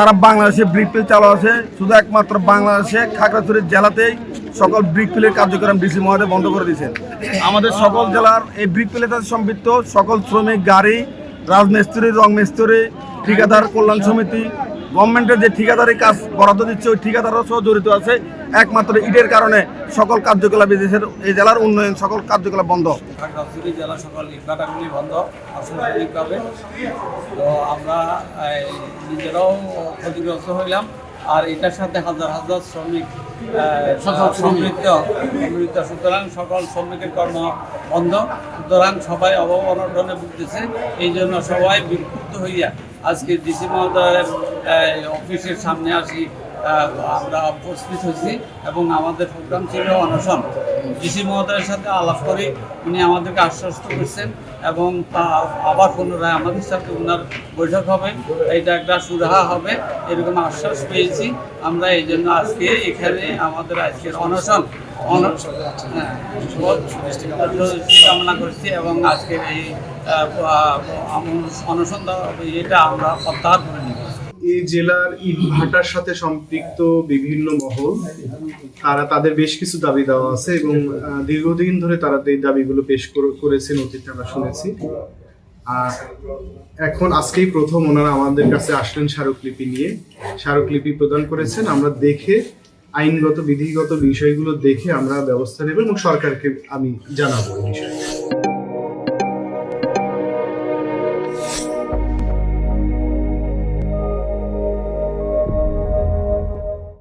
সারা বাংলাদেশে ব্রিক পিল চালু আছে। শুধু একমাত্র বাংলাদেশে, খাগড়াছড়ি জেলাতেই সকল ব্রিকপিলের কার্যক্রম ডিসি মহোদয় বন্ধ করে দিয়েছেন। আমাদের সকল জেলার এই ব্রিক পিলের সাথে সম্পৃক্ত সকল শ্রমিক, গাড়ি, রাজমিস্ত্রি রং মিস্ত্রি ঠিকাদার, কল্যাণ সমিতি গভর্নমেন্টের যে ঠিকাদারের কাজ বরাদ্দ দিচ্ছে, ওই ঠিকাদারও সহ জড়িত আছে। একমাত্র ইটের কারণে সকল কার্যকলাপ দেশের এই জেলার উন্নয়ন, সকল কার্যকলাপ বন্ধ। জেলা সকল ইটভাটাগুলি বন্ধ, আসলে তো আমরা নিজেরাও ক্ষতিগ্রস্ত হইলাম। আর এটার সাথে হাজার হাজার শ্রমিক সম্পৃক্ত সম্পৃক্ত সুতরাং সকল শ্রমিকের কর্ম বন্ধ। সুতরাং সবাই অভাব অনটনে ভুগতেছে। এই জন্য সবাই বিক্ষুব্ধ হইয়া আজকে ডিসি মহোদয়ের অফিসের সামনে আসি। আমরা উপস্থিত হয়েছি এবং আমাদের প্রোগ্রাম ছিল অনশন। ডিসি মহোদয়ের সাথে আলাপ করে উনি আমাদেরকে আশ্বস্ত করছেন এবং তা আবার পুনরায় আমাদের সাথে ওনার বৈঠক হবে। এটা একটা সুরাহা হবে। এরকম আশ্বাস পেয়েছি। আমরা এই জন্য আজকে এখানে আমাদের আজকের অনশন। অন- হ্যাঁ, কামনা করছি এবং আজকের এই অনশন এটা আমরা প্রত্যাহার এই জেলার ইটভাটার সাথে সম্পৃক্ত বিভিন্ন মহল, তারা তাদের বেশ কিছু দাবি দেওয়া আছে এবং দীর্ঘদিন ধরে তারা এই দাবিগুলো পেশ করেছেন, অতীতে আমরা শুনেছি। আর এখন আজকেই প্রথম ওনারা আমাদের কাছে আসলেন স্মারকলিপি নিয়ে। স্মারকলিপি প্রদান করেছেন। আমরা দেখে, আইনগত, বিধিগত বিষয়গুলো দেখে আমরা ব্যবস্থা নেব এবং সরকারকে আমি জানাব বিষয়ে।